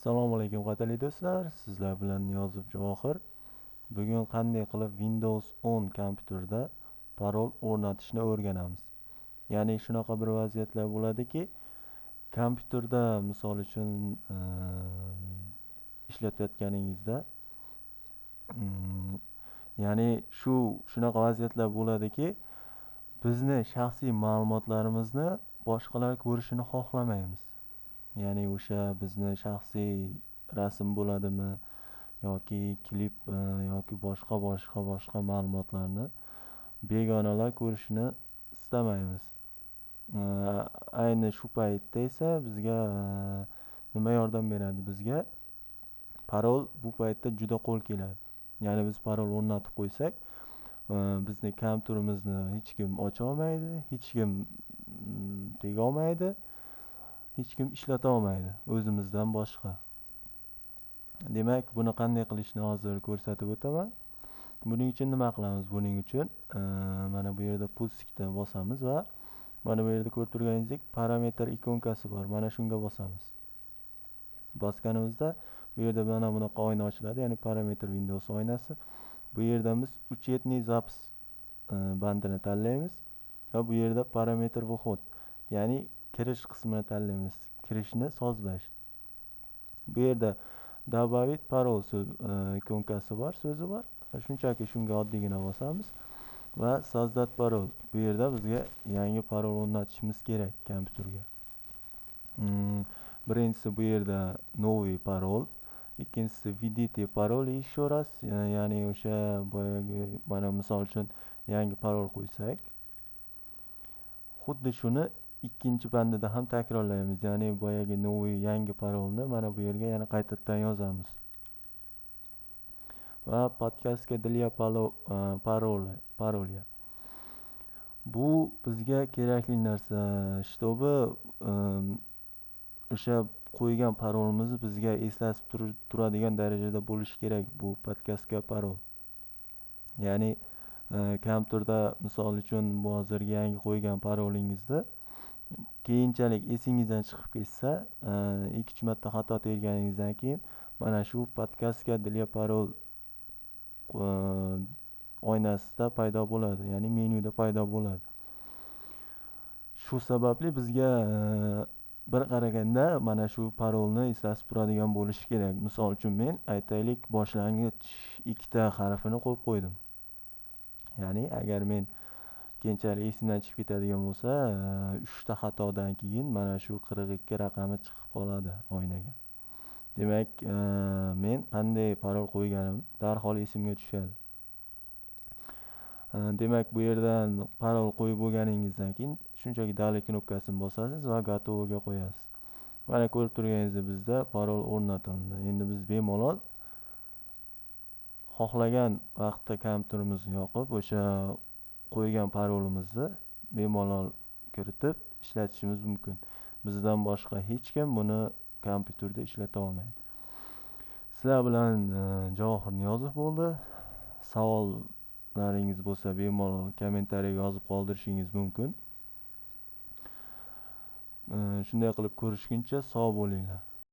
assalomu alaykum qadrli do'stlar. Sizlar bilan niyozov javohir. Bugun qanday qilib windows 10 kompyuterda parol o'rnatishni o'rganamiz? Ya'ni shunaqa bir vaziyatlar bo'ladiki kompyuterda misol uchun ehm, ishlatayotganingizda mm, ya'ni shu shunaqa vaziyatlar bo'ladiki bizni shaxsiy ma'lumotlarimizni boshqalar ko'rishini xohlamaymiz. Ya'ni o'sha bizni shaxsiy rasm bo'ladimi yoki klip e, yoki boshqa boshqa boshqa ma'lumotlarni begonalar ko'rishini istamaymiz. E, ayni shu paytda esa bizga e, nima yordam beradi? Bizga parol bu paytda juda qo'l keladi. Ya'ni biz parol o'rnatib qo'ysak bizni kompyuterimizni hech kim ocholmaydi hech kim mm, tegolmaydi hech kim ishlata olmaydi o'zimizdan boshqa. Demak buni qanday qilishni hozir ko'rsatib o'taman. Buning uchun nima qilamiz? Buning uchun e, mana bu yerda pulsikni bosamiz va mana bu yerda ko'rib turganingizdek parametr ikonkasi bor. Mana shunga bosamiz. Bosganimizda bu yerda mana bunaqa oyna ochiladi ya'ni parametr windows oynasi. Bu yerda biz uchetniy запись e, bandini tanlaymiz va bu yerda parametr выход ya'ni kirish qismini tanlaymiz kirishni sozlash bu yerda добавить parol ikonkasi bor so'zi bor shunchaki shunga oddiygina bosamiz va создать parol bu yerda bizga yangi parol o'rnatishimiz kerak kompyuterga hmm, birinchisi bu yerda новый parol ikkinchisi введите parol еще раз ya'ni o'sha boyagi mana misol uchun yangi parol qo'ysak xuddi shuni ikkinchi bandida ham takrorlaymiz. Ya'ni boyagi новый yangi parolni mana bu yerga yana qaytadan yozamiz. Va podkastga dilya e, paroli parolya. Bu bizga kerakli narsa. Чтобы e, o'sha qo'ygan parolimizni bizga eslatib turadigan darajada bo'lishi kerak bu podkastga parol. Ya'ni e, kompyuterda misol uchun bu hozirgi yangi qo'ygan parolingizni keyinchalik esingizdan chiqib ketsa e, ikki uch marta xato terganingizdan keyin mana shu podkastga для parol e, oynasida paydo bo'ladi ya'ni menyuda paydo bo'ladi. Shu sababli bizga e, bir qaraganda mana shu parolni eslatib turadigan bo'lishi kerak. Misol uchun men aytaylik boshlang'ich ikkita harfini qo'yib qo'ydim. Ya'ni agar men keyinchalik esimdan chiqib ketadigan bo'lsa e, uchta xatodan keyin mana shu qirq ikki raqami chiqib qoladi oynaga. Demak e, men qanday parol qo'yganim darhol esimga tushadi. E, demak bu yerdan parol qo'yib bo'lganingizdan keyin shunchaki dalil knopkasini bosasiz va gotovoga qo'yasiz. Mana ko'rib turganingizdek bizda parol o'rnatildi. Endi biz bemalol xohlagan vaqtda kompyuterimizni yoqib o'sha qo'ygan parolimizni bemalol kiritib ishlatishimiz mumkin. Bizdan boshqa hech kim buni kompyuterda ishlata olmaydi. Sizlar bilan e, javohir niyozov bo'ldi. Savollaringiz bo'lsa bemalol kommentariyaga yozib qoldirishingiz mumkin. E, shunday qilib ko'rishguncha sog' bo'linglar.